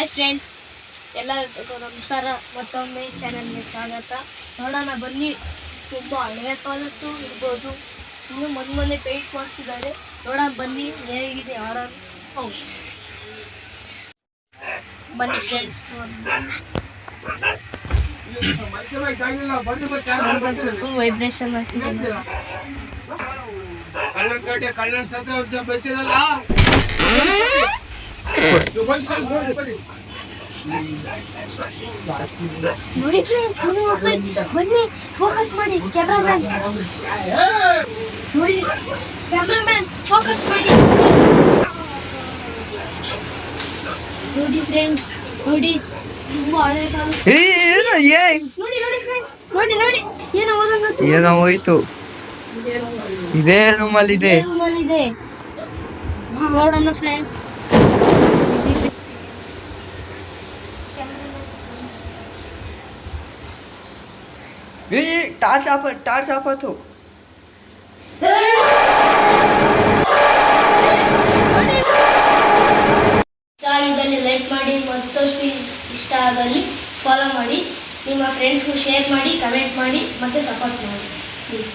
Hi friends ಎಲ್ಲರಿಗೂ ನಮಸ್ಕಾರ. ಮತ್ತೊಮ್ಮೆ ಚಾನಲ್ಗೆ ಸ್ವಾಗತ. ನೋಡೋಣ ಬನ್ನಿ. ತುಂಬ ಹಳೆಯ ಕಾಲದ್ದು ಇರ್ಬೋದು. ಇನ್ನು ಮೊನ್ನೆ ಮೊನ್ನೆ ಪೇಂಟ್ ಮಾಡಿಸಿದ್ದಾರೆ. ನೋಡೋಣ ಬನ್ನಿ. ಹೇಗಿದೆ ಆರಾಮ್ ಹೌಸ್ ಬನ್ನಿ ಫ್ರೆಂಡ್ಸ್ ಫುಲ್ ವೈಬ್ರೇಷನ್ ಆಗ್ತಿದೆ. ಕಳ್ಳನ್ಕಟ್ಟೆ ಕಳ್ಳನ್ ಸತ್ತ ಬೈತಿರಲ್ಲ ನೋಡಿ ಫ್ರೆಂಡ್ಸ್ ಬನ್ನಿ ಫೋಕಸ್ ಮಾಡಿ ಕ್ಯಾಮ್ರಾಮ್ಯಾನ್ ನೋಡಿ ಕ್ಯಾಮ್ರಾಮ್ಯಾನ್ ಫೋಕಸ್ ಮಾಡಿ. ನೋಡಿ ಫ್ರೆಂಡ್ಸ್ ನೋಡಿ ಏನು ಹೋಯ್ತು. ಇದೇ ರೂಮಲ್ಲಿದೆ ಇದೆ ನೋಡೋಣ ಫ್ರೆಂಡ್ಸ್ ಏ ಟಾರ್ಚ್ ಆಫ್ ಟಾರ್ಚ್ ಆಪತ್ತು ಇದ್ದಲ್ಲಿ ಲೈಕ್ ಮಾಡಿ ಮತ್ತಷ್ಟು ಇಷ್ಟ ಆಗಲಿ ಫಾಲೋ ಮಾಡಿ. ನಿಮ್ಮ ಫ್ರೆಂಡ್ಸ್ಗೂ ಶೇರ್ ಮಾಡಿ ಕಮೆಂಟ್ ಮಾಡಿ, ಮತ್ತೆ ಸಪೋರ್ಟ್ ಮಾಡಿ. ಪ್ಲೀಸ್